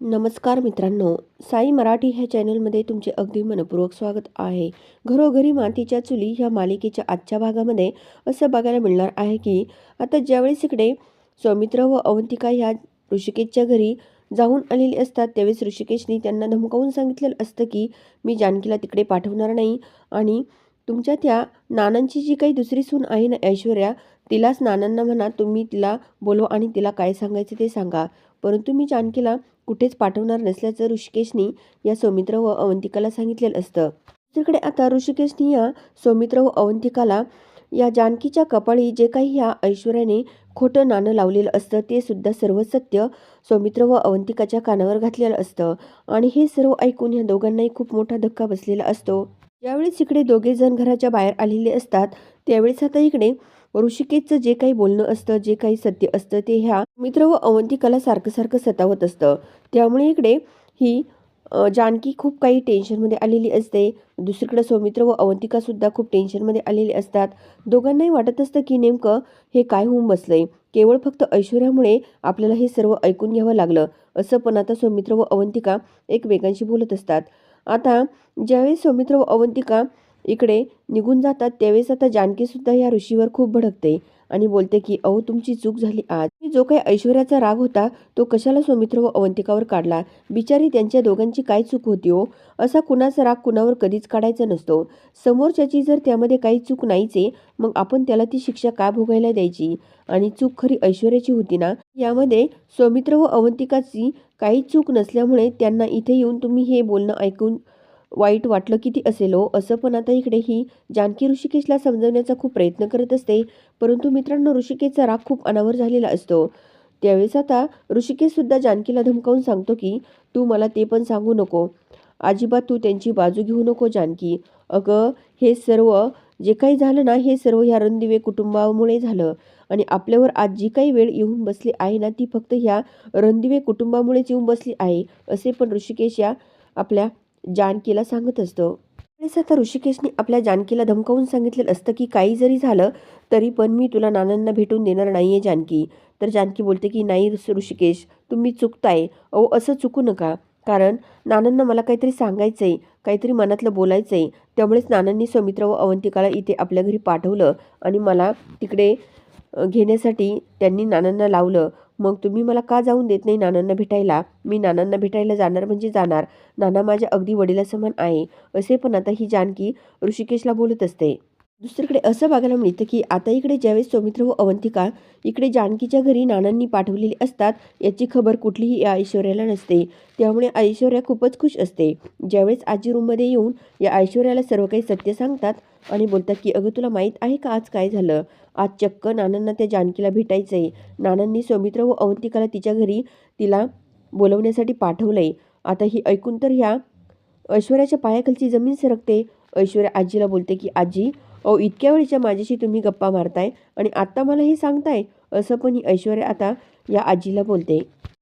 नमस्कार मित्रांनो साई मराठी ह्या चॅनलमध्ये तुमचे अगदी मनपूर्वक स्वागत आहे. घरोघरी मातीच्या चुली ह्या मालिकेच्या आजच्या भागामध्ये असं बघायला मिळणार आहे की आता ज्यावेळेस इकडे सौमित्र व अवंतिका ह्या ऋषिकेशच्या घरी जाऊन आलेली असतात त्यावेळेस ऋषिकेशनी त्यांना धमकावून सांगितलेलं असतं की मी जानकीला तिकडे पाठवणार नाही आणि तुमच्या त्या नानांची जी काही दुसरी सून आहे ना ऐश्वर्या तिलाच नानांना म्हणा तुम्ही तिला बोलवा आणि तिला काय सांगायचं ते सांगा. परंतु मी जानकीला कुठेच पाठवणार नसल्याचं ऋषिकेशनी या सौमित्र व अवंतिकाला सांगितलेलं असतं. दुसरीकडे आता ऋषिकेशनी या सौमित्र व अवंतिकाला या जानकीच्या कपाळी जे काही ह्या ऐश्वर्याने खोटं नाणं लावलेलं असतं ते सुद्धा सर्व सत्य सौमित्र व अवंतिकाच्या कानावर घातलेलं असतं. आणि हे सर्व ऐकून ह्या दोघांनाही खूप मोठा धक्का बसलेला असतो. ज्यावेळेस इकडे दोघे जण घराच्या बाहेर आलेले असतात त्यावेळेस आता इकडे ऋषिकेशचं जे काही बोलणं असतं जे काही सत्य असतं ते ह्या मित्र व अवंतिकाला सारखं सारखं सतावत असतं. त्यामुळे इकडे ही जानकी खूप काही टेन्शनमध्ये आलेली असते. दुसरीकडे सौमित्र व अवंतिकासुद्धा खूप टेन्शनमध्ये आलेले असतात. दोघांनाही वाटत असतं की नेमकं हे काय होऊन बसलंय. केवळ फक्त ऐश्वर्यामुळे आपल्याला हे सर्व ऐकून घ्यावं लागलं. असं पण आता सौमित्र व अवंतिका एकमेकांशी बोलत असतात. आता ज्यावेळेस सौमित्र व अवंतिका इकडे निघून जातात. त्यावेळेस आता जानकीसुद्धा या ऋषीवर खूप भडकते आणि बोलते की अहो तुमची चूक झाली आज. जो काही ऐश्वर्याचा राग होता तो कशाला सौमित्र व अवंतिकावर काढला? बिचारी त्यांच्या दोघांची काय चूक होती हो? असा कुणाचा राग कुणावर कधीच काढायचा नसतो. समोरच्याची जर त्यामध्ये काही चूक नाहीचे मग आपण त्याला ती शिक्षा का भोगायला द्यायची? आणि चूक खरी ऐश्वर्याची होती ना? यामध्ये सौमित्र व अवंतिकाची काही चूक नसल्यामुळे त्यांना इथे येऊन तुम्ही हे बोलणं ऐकून वाईट वाटलं किती असेल हो? असं पण आता इकडे ही जानकी ऋषिकेशला समजवण्याचा खूप प्रयत्न करत असते. परंतु मित्रांनो ऋषिकेशचा राग खूप अनावर झालेला असतो. त्यावेळेस आता ऋषिकेशसुद्धा जानकीला धमकावून सांगतो की तू मला ते पण सांगू नको. अजिबात तू त्यांची बाजू घेऊ नको जानकी. अगं हे सर्व जे काही झालं ना हे सर्व ह्या रणदिवे कुटुंबामुळे झालं. आणि आपल्यावर आज जी काही वेळ येऊन बसली आहे ना ती फक्त ह्या रणदिवे कुटुंबामुळेच येऊन बसली आहे. असे पण ऋषिकेश या आपल्या जानकीला सांगत असतो. त्यावेळेस आता ऋषिकेशने आपल्या जानकीला धमकावून सांगितलेलं असतं की काही जरी झालं तरी पण मी तुला नानांना भेटून देणार नाही आहे जानकी. तर जानकी बोलते की नाही ऋषिकेश तुम्ही चुकताय. अहो असं चुकू नका. कारण नानांना मला काहीतरी सांगायचं आहे काहीतरी मनातलं बोलायचं आहे त्यामुळेच नानांनी सौमित्र व अवंतिकाला इथे आपल्या घरी पाठवलं आणि मला तिकडे घेण्यासाठी त्यांनी नानांना लावलं. मग तुम्ही मला का जाऊन देत नाही नानांना भेटायला? मी नानांना भेटायला जाणार म्हणजे जाणार. नाना माझ्या अगदी वडिलासमान आहे. असे पण आता ही जानकी ऋषिकेशला बोलत असते. दुसरीकडे असं बघायला मिळतं की आता इकडे ज्यावेळेस सौमित्र व अवंतिका इकडे जानकीच्या घरी नानांनी पाठवलेली असतात याची खबर कुठलीही या ऐश्वर्याला नसते. त्यामुळे ऐश्वर्या खूपच खुश असते. ज्यावेळेस आजी रूममध्ये येऊन या ऐश्वर्याला सर्व काही सत्य सांगतात आणि बोलतात की अगं तुला माहीत आहे का आज काय झालं? आज चक्क नानांना त्या जानकीला भेटायचं आहे नानांनी सौमित्र व अवंतिकाला तिच्या घरी तिला बोलवण्यासाठी पाठवलं आहे आता ही ऐकून तर ह्या ऐश्वर्याच्या पायाखालची जमीन सरकते. ऐश्वर्या आजीला बोलते की आजी अहो इतक्या वेळेच्या माझ्याशी तुम्ही गप्पा मारताय आणि आत्ता मला हे सांगताय? असं पण ही ऐश्वर्या आता या आजीला बोलते.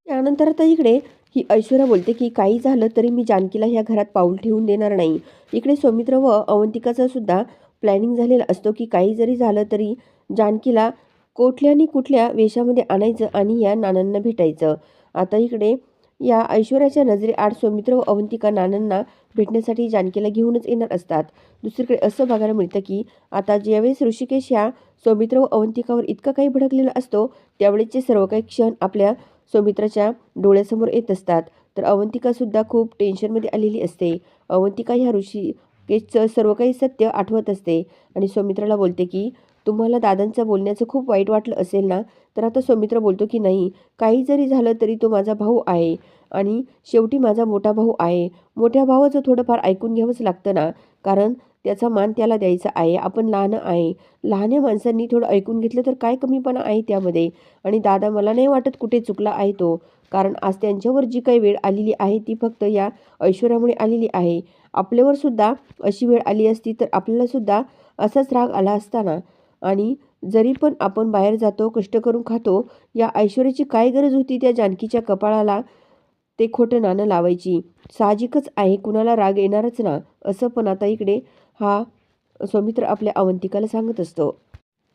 त्यानंतर आता इकडे ही ऐश्वर्या बोलते की काही झालं तरी मी जानकीला ह्या घरात पाऊल ठेवून देणार नाही. इकडे सौमित्र व अवंतिकाचा सुद्धा प्लॅनिंग झालेला असतो की काही जरी झालं तरी जानकीला कुठल्या आणि कुठल्या वेशामध्ये आणायचं आणि या नानांना भेटायचं. आता इकडे या ऐश्वर्याच्या नजरेआड सौमित्र व अवंतिका नानांना भेटण्यासाठी जानकीला घेऊनच येणार असतात. दुसरीकडे असं बघायला मिळतं की आता ज्यावेळेस ऋषिकेश ह्या सौमित्र व अवंतिकावर इतका काही भडकलेला असतो त्यावेळेसचे सर्व काही क्षण आपल्या सौमित्राच्या डोळ्यासमोर येत असतात. तर अवंतिकासुद्धा खूप टेन्शनमध्ये आलेली असते. अवंतिका ह्या ऋषिकेशचं सर्व काही सत्य आठवत असते आणि सौमित्राला बोलते की तुम्हाला दादांचं बोलण्याचं खूप वाईट वाटलं असेल ना तर आता सौमित्र बोलतो की नाही काही जरी झालं तरी तो माझा भाऊ आहे आणि शेवटी माझा मोठा भाऊ आहे. मोठ्या भावाचं थोडंफार ऐकून घ्यावंच लागतं ना कारण त्याचा मान त्याला द्यायचा आहे आपण लहान आहे. लहान्या माणसांनी थोडं ऐकून घेतलं तर काय कमीपणा आहे त्यामध्ये? आणि दादा मला नाही वाटत कुठे चुकला आहे तो कारण आज त्यांच्यावर जी काही वेळ आलेली आहे ती फक्त या ऐश्वर्यामुळे आलेली आहे. आपल्यावर सुद्धा अशी वेळ आली असती तर आपल्यालासुद्धा असाच राग आला असताना आणि जरी पण आपण बाहेर जातो कष्ट करून खातो या ऐश्वर्याची काय गरज होती त्या जानकीच्या कपाळाला? ते खोटं नाणं लावायची. साहजिकच आहे कुणाला राग येणारच ना असं पण आता इकडे हा सौमित्र आपल्या अवंतिकाला सांगत असतो.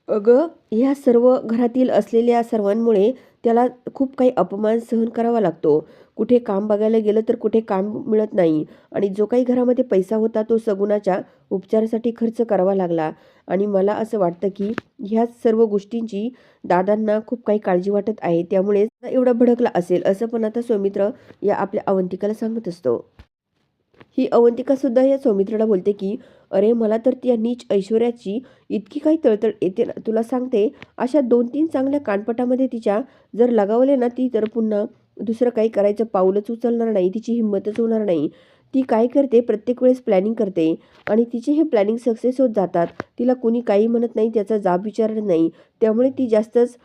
अगं ह्या सर्व घरातील असलेल्या सर्वांमुळे त्याला खूप काही अपमान सहन करावा लागतो. कुठे काम बघायला गेलं तर कुठे काम मिळत नाही. आणि जो काही घरामध्ये पैसा होता तो सगुणाच्या उपचारासाठी खर्च करावा लागला. आणि मला असं वाटतं की ह्या सर्व गोष्टींची दादांना खूप काही काळजी वाटत आहे. त्यामुळे एवढा भडकला असेल असं पण आता सौमित्र या आपल्या अवंतिकाला सांगत असतो. ही अवंतिका सुद्धा या सौमित्राला बोलते की अरे मला तर त्या नीच ऐश्वर्याची इतकी काही तळतळ येते ना तुला सांगते अशा दोन तीन चांगल्या कानपटामध्ये तिच्या जर लगावले ना ती तर पुन्हा दुसरं काही करायचं पाऊलच उचलणार नाही तिची हिंमतच होणार नाही. ती काय करते प्रत्येक वेळेस प्लॅनिंग करते आणि तिचे हे प्लॅनिंग सक्सेस होत जातात. तिला कोणी काही म्हणत नाही त्याचा जाब विचारत नाही. त्यामुळे ती जास्तच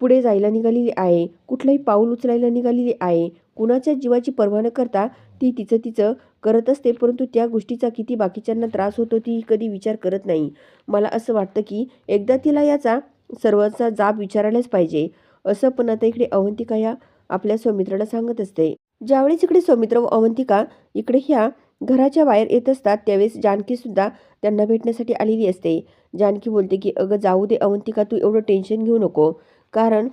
पुढे जायला निघालेली आहे. कुठलंही पाऊल उचलायला निघालेली आहे. कुणाच्या जीवाची पर्वा न करता ती तिचं तिचं करत असते परंतु त्या गोष्टीचा किती बाकीच्यांना त्रास होतो ती कधी विचार करत नाही. मला असं वाटतं की एकदा तिला याचा सर्वांचा जाब विचारायलाच पाहिजे. असं पण आता इकडे अवंतिका या आपल्या सौमित्राला सांगत असते. ज्यावेळेस इकडे सौमित्र व अवंतिका इकडे ह्या घराच्या बाहेर येत असतात त्यावेळेस जानकीसुद्धा त्यांना भेटण्यासाठी आलेली असते. जानकी बोलते की अगं जाऊ दे अवंतिका तू एवढं टेन्शन घेऊ नको. कारण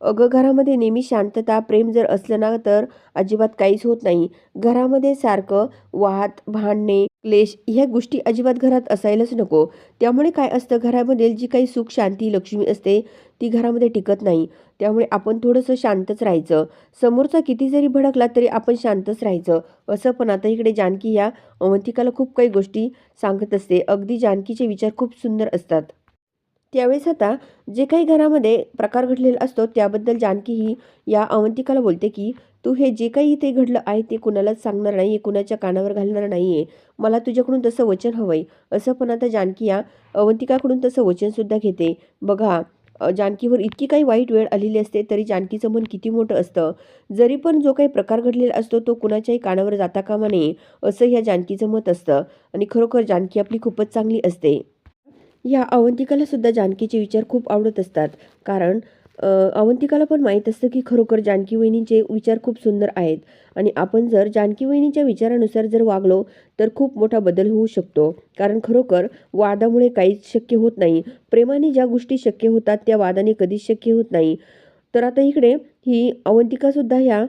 अगं घरामध्ये नेहमी शांतता प्रेम जर असलं ना तर अजिबात काहीच होत नाही. घरामध्ये सारखं वाद भांडणे क्लेश ह्या गोष्टी अजिबात घरात असायलाच नको. त्यामुळे काय असतं घरामधील जी काही सुख शांती लक्ष्मी असते ती घरामध्ये टिकत नाही. त्यामुळे आपण थोडंसं शांतच राहायचं. समोरचा किती जरी भडकला तरी आपण शांतच राहायचं. असं पण आता इकडे जानकी या अवंतिकाला खूप काही गोष्टी सांगत असते. अगदी जानकीचे विचार खूप सुंदर असतात. त्यावेळेस आता जे काही घरामध्ये प्रकार घडलेला असतो त्याबद्दल जानकी ही या अवंतिकाला बोलते की तू हे जे काही इथे घडलं आहे ते कुणालाच सांगणार नाही आहे कुणाच्या कानावर घालणार नाही आहे मला तुझ्याकडून तसं वचन हवं आहे असं पण आता जानकी या अवंतिकाकडून तसं वचनसुद्धा घेते. बघा जानकीवर इतकी काही वाईट वेळ आलेली असते तरी जानकीचं मन किती मोठं असतं. जरी पण जो काही प्रकार घडलेला असतो तो कुणाच्याही कानावर जाता कामा नये असं ह्या जानकीचं मत असतं. आणि खरोखर जानकी आपली खूपच चांगली असते. या अवंतिकाला सुद्धा जानकीचे विचार खूप आवडत असतात. कारण अवंतिकाला पण माहीत असतं की खरोखर जानकी वहिनींचे विचार खूप सुंदर आहेत. आणि आपण जर जानकी वहिनीच्या विचारानुसार जर वागलो तर खूप मोठा बदल होऊ शकतो. कारण खरोखर वादामुळे काहीच शक्य होत नाही. प्रेमाने ज्या गोष्टी शक्य होतात त्या वादाने कधीच शक्य होत नाही. तर आता इकडे ही अवंतिकासुद्धा ह्या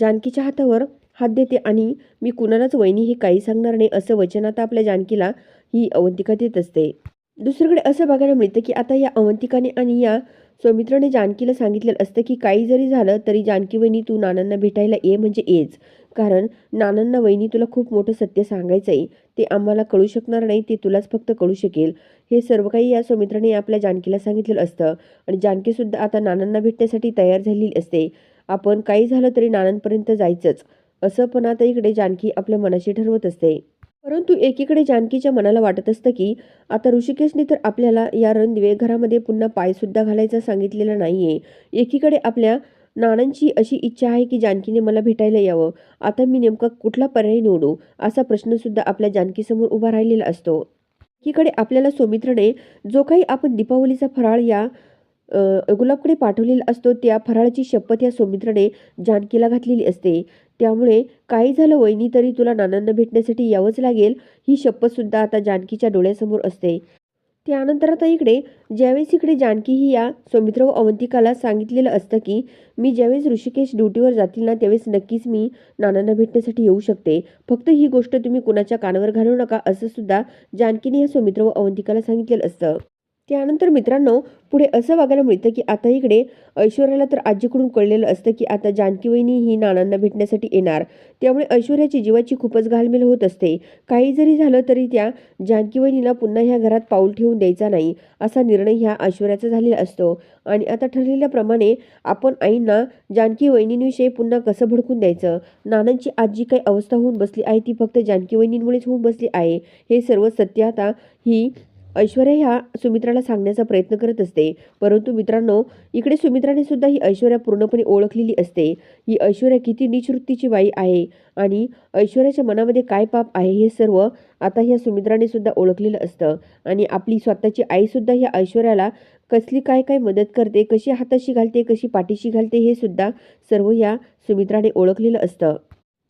जानकीच्या हातावर हात देते आणि मी कुणालाच वहिनी हे काही सांगणार नाही असं वचन आता आपल्या जानकीला ही अवंतिका देत असते. दुसरीकडे असं बघायला मिळतं की आता या अवंतिकाने आणि या सौमित्राने जानकीला सांगितलेलं असतं की काही जरी झालं तरी जानकी वहिनी तू नानांना भेटायला ये म्हणजे येच. कारण नानांना वहिनी तुला खूप मोठं सत्य सांगायचं आहे ते आम्हाला कळू शकणार नाही ते तुलाच फक्त कळू शकेल. हे सर्व काही या सौमित्राने आपल्या जानकीला सांगितलेलं असतं. आणि जानकीसुद्धा आता नानांना भेटण्यासाठी तयार झालेली असते. आपण काही झालं तरी नानांपर्यंत जायचंच. असं पण आता इकडे जानकी आपल्या मनाशी ठरवत असते. परंतु एकीकडे जानकीच्या मनाला वाटत असतं की आता ऋषिकेशने तर आपल्याला या रणदिवे घरामध्ये पुन्हा पायसुद्धा घालायचा सांगितलेला नाही आहे एकीकडे आपल्या नानांची अशी इच्छा आहे की जानकीने मला भेटायला यावं. आता मी नेमका कुठला पर्याय निवडू असा प्रश्नसुद्धा आपल्या जानकीसमोर उभा राहिलेला असतो. एकीकडे आपल्याला सौमित्रने जो काही आपण दीपावलीचा फराळ या गुलाबकडे पाठवलेला असतो त्या फराळाची शपथ या सौमित्रने जानकीला घातलेली असते. त्यामुळे काही झालं वहिनी तरी तुला नानांना भेटण्यासाठी यावंच लागेल. ही शपथसुद्धा आता जानकीच्या डोळ्यासमोर असते. त्यानंतर आता इकडे ज्यावेळेस इकडे जानकी ही या सौमित्र व अवंतिकाला सांगितलेलं असतं की मी ज्यावेळेस ऋषिकेश ड्युटीवर जातील ना त्यावेळेस नक्कीच मी नानांना भेटण्यासाठी येऊ शकते. फक्त ही गोष्ट तुम्ही कुणाच्या कानावर घालू नका असं सुद्धा जानकीने या सौमित्र व अवंतिकाला सांगितलेलं असतं. त्यानंतर मित्रांनो पुढे असं बघायला मिळतं की आता इकडे ऐश्वर्याला तर आजीकडून कळलेलं असतं की आता जानकी वहिनी ही नानांना भेटण्यासाठी येणार. त्यामुळे ऐश्वर्याची जीवाची खूपच घालमेल होत असते. काही जरी झालं तरी त्या जानकी वहिनीला पुन्हा ह्या घरात पाऊल ठेवून द्यायचा नाही असा निर्णय ह्या ऐश्वर्याचा झालेला असतो. आणि आता ठरलेल्याप्रमाणे आपण आईंना जानकी वहिनींविषयी पुन्हा कसं भडकून द्यायचं? नानांची आजी काही अवस्था होऊन बसली आहे ती फक्त जानकी वहिनींमुळेच होऊन बसली आहे हे सर्व सत्य आता ही ऐश्वर्या ह्या सुमित्राला सांगण्याचा प्रयत्न करत असते. परंतु मित्रांनो इकडे सुमित्राने सुद्धा ही ऐश्वर्या पूर्णपणे ओळखलेली असते. ही ऐश्वर्या किती निचवृत्तीची बाई आहे आणि ऐश्वर्याच्या मनामध्ये काय पाप आहे हे सर्व आता ह्या सुमित्राने सुद्धा ओळखलेलं असतं. आणि आपली स्वतःची आईसुद्धा ह्या ऐश्वर्याला कसली काय काय मदत करते कशी हाताशी घालते कशी पाठीशी घालते हे सुद्धा सर्व या सुमित्राने ओळखलेलं असतं.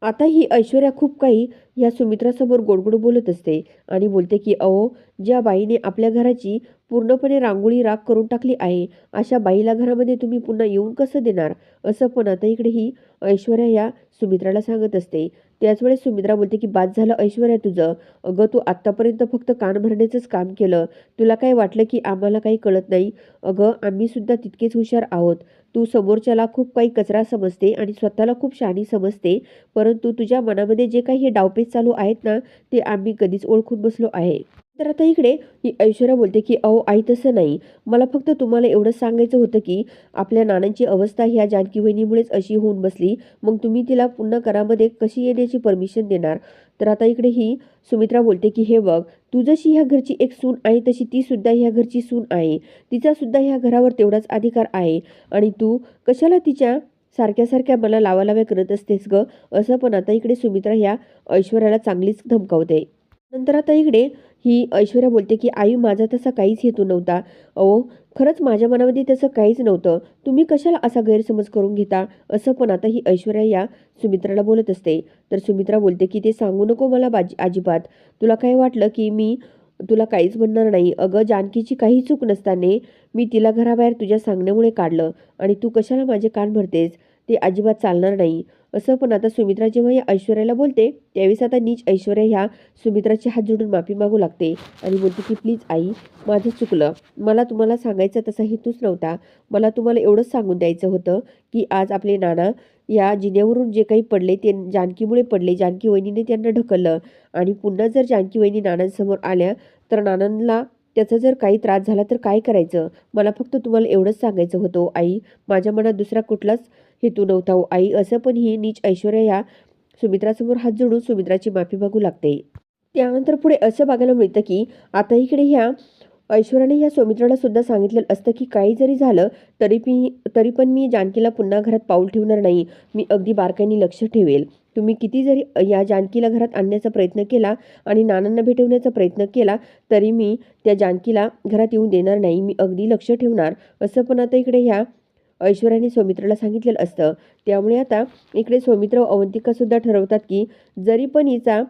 आता ही ऐश्वर्या खूप काही या सुमित्रासमोर गोडगोड बोलत असते आणि बोलते की अहो ज्या बाईने आपल्या घराची पूर्णपणे रांगोळी राग करून टाकली आहे. अशा बाईला घरामध्ये तुम्ही पुन्हा येऊन कसं देणार? असं पण आता इकडे ही ऐश्वर्या या सुमित्राला सांगत असते. त्याच वेळेस सुमित्रा बोलते की बाद झालं ऐश्वर्या तुझं. अगं तू आत्तापर्यंत फक्त कान भरण्याचंच काम केलं. तुला काय वाटलं की आम्हाला काही कळत नाही? अगं आम्ही सुद्धा तितकेच हुशार आहोत. तू समोरच्याला खूप काही कचरा समजते आणि स्वतःला खूप शहाणी समजते. परंतु तुझ्या मनामध्ये जे काही हे डावपेच चालू आहेत ना ते आम्ही कधीच ओळखून बसलो आहे. तर आता इकडे ही ऐश्वर्या बोलते की अहो आई तसं नाही. मला फक्त तुम्हाला एवढं सांगायचं होतं की आपल्या नानांची अवस्था ह्या जानकी वहिनीमुळेच अशी होऊन बसली. मग तुम्ही तिला पुन्हा करामध्ये कशी येण्याची परमिशन देणार? तर आता इकडे ही सुमित्रा बोलते की हे बघ तू जशी ह्या घरची एक सून आहे तशी ती सुद्धा ह्या घरची सून आहे. तिचा सुद्धा ह्या घरावर तेवढाच अधिकार आहे. आणि तू कशाला तिच्या सारख्या सारख्या मला लावालाव्या करत असतेस ग? असं पण आता इकडे सुमित्रा ह्या ऐश्वर्याला चांगलीच धमकावते. नंतर आता इकडे ही ऐश्वर्या बोलते की आई माझा तसा काहीच हेतू नव्हता. अहो खरंच माझ्या मनामध्ये तसं काहीच नव्हतं. तुम्ही कशाला असा गैरसमज करून घेता? असं पण आता ही ऐश्वर्या या सुमित्राला बोलत असते. तर सुमित्रा बोलते की ते सांगू नको मला बाजी अजिबात. तुला काय वाटलं की मी तुला काहीच म्हणणार नाही? अगं जानकीची काही चूक नसताने मी तिला घराबाहेर तुझ्या सांगण्यामुळे काढलं. आणि तू कशाला माझे कान भरतेस? ते अजिबात चालणार नाही. असं पण आता सुमित्रा जेव्हा या ऐश्वर्याला बोलते त्यावेळेस आता नीच ऐश्वर्या ह्या सुमित्राचे हात जोडून माफी मागू लागते आणि बोलते की प्लीज आई माझं चुकलं. मला तुम्हाला सांगायचा तसा हेतूच नव्हता. मला तुम्हाला एवढंच सांगून द्यायचं होतं की आज आपले नाना या जिन्यावरून जे काही पडले ते जानकीमुळे पडले. जानकी वहिनीने त्यांना ढकललं आणि पुन्हा जर जानकी वहिनी नानांसमोर आल्या तर नानांना त्याचा जर काही त्रास झाला तर काय करायचं? मला फक्त तुम्हाला एवढंच सांगायचं होतं आई माझ्या मनात दुसरा कुठलाच हेतू नव्हता हो आई. असं पण ही नीच ऐश्वर्या ह्या सुमित्रासमोर हात जोडून सुमित्राची माफी मागू लागते. त्यानंतर पुढे असं बघायला मिळतं की आता इकडे ह्या ऐश्वर्याने ह्या सुमित्राला सुद्धा सांगितलेलं असतं की काही जरी झालं तरी मी तरी पण मी जानकीला पुन्हा घरात पाऊल ठेवणार नाही. मी अगदी बारकाईने लक्ष ठेवेल. तुम्ही किती जरी या जानकीला घरात आणण्याचा प्रयत्न केला आणि नानांना भेटवण्याचा प्रयत्न केला तरी मी त्या जानकीला घरात येऊन देणार नाही. मी अगदी लक्ष ठेवणार. असं पण आता इकडे ह्या ऐश्वर्याने सौमित्राला सांगितलेलं असतं. त्यामुळे आता इकडे सौमित्र व अवंतिकासुद्धा ठरवतात की जरी पण हिचा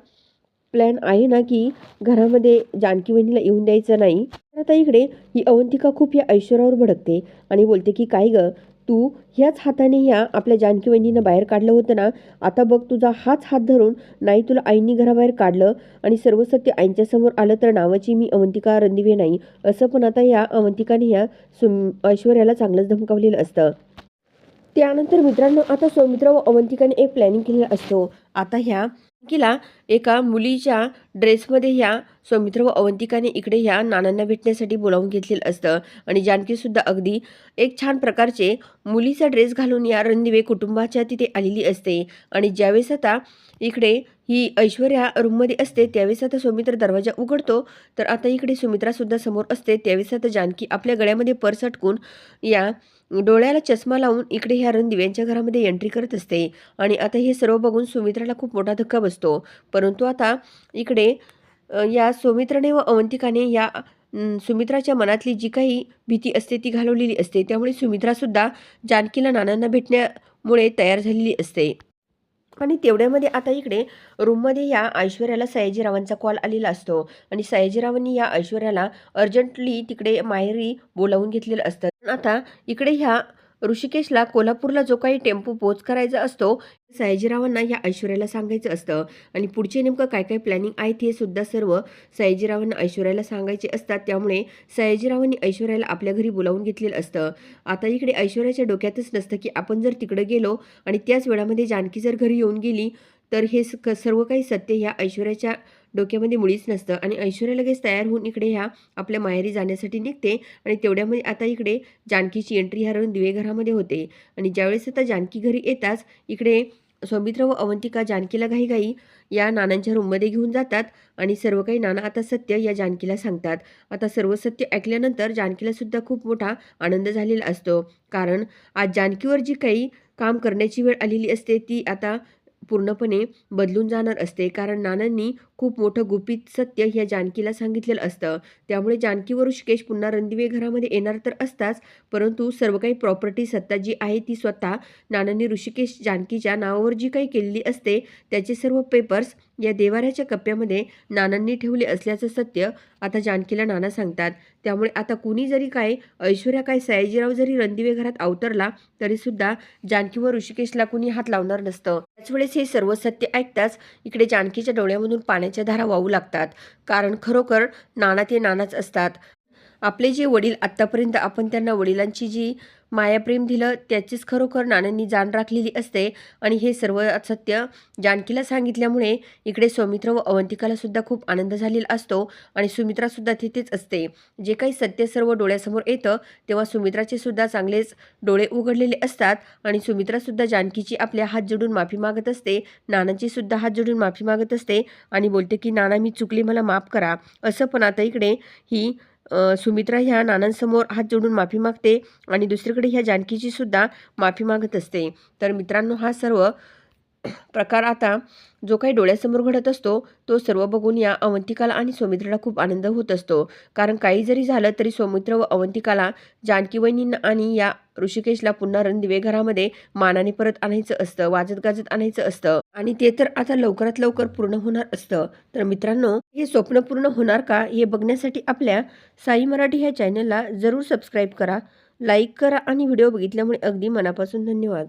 प्लॅन आहे ना की घरामध्ये जानकी वहिनीला येऊन द्यायचं नाही तर आता इकडे ही अवंतिका खूप या ऐश्वर्यावर भडकते आणि बोलते की काय गं तू ह्याच हाताने ह्या आपल्या जानकी वहिनीनं बाहेर काढलं होतं ना आता बघ तुझा हाच हात धरून नाही तुला आईंनी घराबाहेर काढलं आणि सर्व सत्य आईंच्या समोर आलं तर नावाची मी अवंतिका रणदिवे नाही असं पण आता या अवंतिकाने ह्या सुम ऐश्वर्याला चांगलंच धमकावलेलं असतं. त्यानंतर मित्रांनो आता सौमित्र व अवंतिकाने एक प्लॅनिंग केलेला असतो. आता ह्या किला एका मुलीच्या ड्रेसमध्ये ह्या सौमित्र व अवंतिकाने इकडे ह्या नानांना भेटण्यासाठी बोलावून घेतलेलं असतं. आणि जानकीसुद्धा अगदी एक छान प्रकारचे मुलीचा ड्रेस घालून या रणदिवे कुटुंबाच्या तिथे आलेली असते. आणि ज्यावेळेस आता इकडे ही ऐश्वर्या रूममध्ये असते त्यावेळेस आता सौमित्र दरवाजा उघडतो. तर आता इकडे सुमित्रासुद्धा समोर असते. त्यावेळेस आता जानकी आपल्या गळ्यामध्ये पर्स अटकून या डोळ्याला चष्मा लावून इकडे ह्या रणदिव्यांच्या घरामध्ये एंट्री करत असते. आणि आता हे सर्व बघून सुमित्राला खूप मोठा धक्का बसतो. परंतु आता इकडे या सुमित्राने व अवंतिकाने या सुमित्राच्या मनातली जी काही भीती असते ती घालवलेली असते. त्यामुळे सुमित्रासुद्धा जानकीला नानांना भेटण्यामुळे तयार झालेली असते. आणि तेवढ्यामध्ये आता इकडे रूममध्ये या ऐश्वर्याला सयाजीरावांचा कॉल आलेला असतो. आणि सयाजीरावांनी या ऐश्वर्याला अर्जंटली तिकडे माहेरी बोलावून घेतलेलं असतं. आता इकडे ह्या ऋषिकेशला कोल्हापूरला जो काही टेम्पो पोच करायचा असतो सयाजीरावांना या ऐश्वर्याला सांगायचं असतं. आणि पुढचे नेमकं काय काय प्लॅनिंग आहेत हे सुद्धा सर्व सयाजीरावांना ऐश्वर्याला सांगायचे असतात. त्यामुळे सयाजीरावांनी ऐश्वर्याला आपल्या घरी बोलावून घेतलेलं असतं. आता इकडे ऐश्वर्याच्या डोक्यातच नसतं की आपण जर तिकडे गेलो आणि त्याच वेळामध्ये जानकी जर घरी येऊन गेली तर हे स- क- सर्व काही सत्य ह्या ऐश्वर्याच्या डोक्यामध्ये मुळीच नसतं. आणि ऐश्वर्या लगेच तयार होऊन इकडे ह्या आपल्या माहेरी जाण्यासाठी निघते आणि तेवढ्यामध्ये आता इकडे जानकीची एंट्री ह्या दिवे घरामध्ये होते. आणि ज्यावेळेस आता जानकी घरी येताच इकडे सौमित्र व अवंतिका जानकीला घाईघाई या नानांच्या रूममध्ये घेऊन जातात आणि सर्व काही नाना आता सत्य या जानकीला सांगतात. आता सर्व सत्य ऐकल्यानंतर जानकीला सुद्धा खूप मोठा आनंद झालेला असतो. कारण आज जानकीवर जी काही काम करण्याची वेळ आलेली असते ती आता पूर्णपणे बदलून जाणार असते. कारण नानांनी खूप मोठं गुपित सत्य ह्या जानकीला सांगितलेलं असतं. त्यामुळे जानकी व ऋषिकेश पुन्हा रणदिवे घरामध्ये येणार तर असताच परंतु सर्व काही प्रॉपर्टी सत्ता जी आहे ती स्वतः नानांनी ऋषिकेश जानकीच्या नावावर जी काही केलेली असते त्याचे सर्व पेपर्स या देवाऱ्याच्या कप्प्यामध्ये नानांनी ठेवले असल्याचं सत्य आता जानकीला नाना सांगतात. त्यामुळे आता कुणी जरी काय ऐश्वर्या काय सयाजीराव जरी रणदिवे घरात अवतरला तरीसुद्धा जानकी व ऋषिकेशला कुणी हात लावणार नसतं. त्याच वेळेस हे सर्व सत्य ऐकताच इकडे जानकीच्या डोळ्यामधून पाण्याच्या धारा वाहू लागतात. कारण खरोखर नाना ते नानाच असतात. आपले जे वडील आत्तापर्यंत आपण त्यांना वडिलांची जी मायाप्रेम दिलं त्याचीच खरोखर नानांनी जाण राखलेली असते. आणि हे सर्व सत्य जानकीला सांगितल्यामुळे इकडे सौमित्र व अवंतिकालासुद्धा खूप आनंद झालेला असतो. आणि सुमित्रासुद्धा तिथेच असते. जे काही सत्य सर्व डोळ्यासमोर येतं तेव्हा सुमित्राचे सुद्धा चांगलेच डोळे उघडलेले असतात. आणि सुमित्रासुद्धा जानकीची आपल्या हात जोडून माफी मागत असते. नानांची सुद्धा हात जोडून माफी मागत असते. आणि बोलते की नाना मी चुकले मला माफ करा. असं पण आता इकडे ही सुमित्रा ह्या नानांसमोर हात जोडून माफी मागते आणि दुसरीकडे ह्या जानकीची सुद्धा माफी मागत असते. तर मित्रांनो हा सर्व प्रकार आता जो काही डोळ्यासमोर घडत असतो तो सर्व बघून या अवंतिकाला आणि सौमित्राला खूप आनंद होत असतो. कारण काही जरी झालं तरी सौमित्र व अवंतिकाला जानकी वहिनींना आणि या ऋषिकेशला पुन्हा रणदिवे घरामध्ये मानाने परत आणायचं असतं वाजत गाजत आणायचं असतं. आणि ते तर आता लवकरात लवकर पूर्ण होणार असतं. तर मित्रांनो हे स्वप्न पूर्ण होणार का हे बघण्यासाठी आपल्या साई मराठी ह्या चॅनलला जरूर सबस्क्राईब करा लाईक करा आणि व्हिडिओ बघितल्यामुळे अगदी मनापासून धन्यवाद.